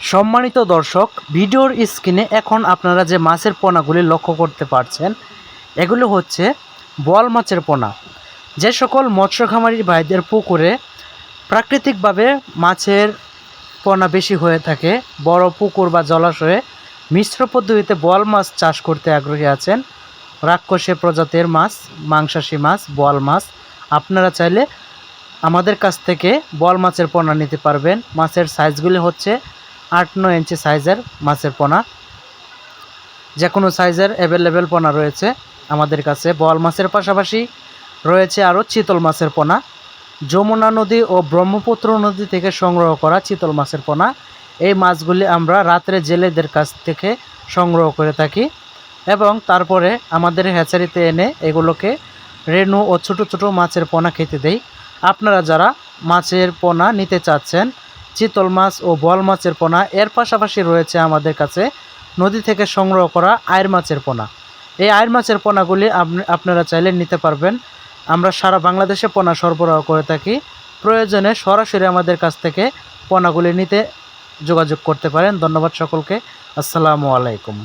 সম্মানিত দর্শক, ভিডিওর স্ক্রিনে এখন আপনারা যে মাছের পোনাগুলি লক্ষ্য করতে পারছেন, এগুলো হচ্ছে বোয়াল মাছের পোনা। যে সকল মৎস্য খামারি ভাইদের পুকুরে প্রাকৃতিকভাবে মাছের পোনা বেশি হয়ে থাকে, বড় পুকুর বা জলাশয়ে মিশ্র পদ্ধতিতে বোয়াল মাছ চাষ করতে আগ্রহী আছেন রাক্ষসে প্রজাতির মাছ, মাংসাশী মাছ, বোয়াল মাছ। আপনারা চাইলে আমাদের কাছ থেকে বোয়াল মাছের পোনা নিতে পারবেন। মাছের সাইজগুলি হচ্ছে আট নয় ইঞ্চি সাইজের মাছের পোনা। যে কোনো সাইজের অ্যাভেলেবেল পোনা রয়েছে আমাদের কাছে। বোয়াল মাছের পাশাপাশি রয়েছে আরও চিতল মাছের পোনা। যমুনা নদী ও ব্রহ্মপুত্র নদী থেকে সংগ্রহ করা চিতল মাছের পোনা। এই মাছগুলি আমরা রাত্রে জেলেদের কাছ থেকে সংগ্রহ করে থাকি এবং তারপরে আমাদের হ্যাচারিতে এনে এগুলোকে রেণু ও ছোট ছোট মাছের পোনা খেতে দেই। আপনারা যারা মাছের পোনা নিতে চাচ্ছেন চিতল মাছ ও বল মাছের পোনা। এর পাশাপাশি রয়েছে আমাদের কাছে নদী থেকে সংগ্রহ করা আয়ের মাছের পোনা। এই আয়ের মাছের পোনাগুলি আপনি আপনারা চাইলে নিতে পারবেন। আমরা সারা বাংলাদেশে পোনা সরবরাহ করে থাকি। প্রয়োজনে সরাসরি আমাদের কাছ থেকে পোনাগুলি নিতে যোগাযোগ করতে পারেন। ধন্যবাদ সকলকে। আসসালামু আলাইকুম।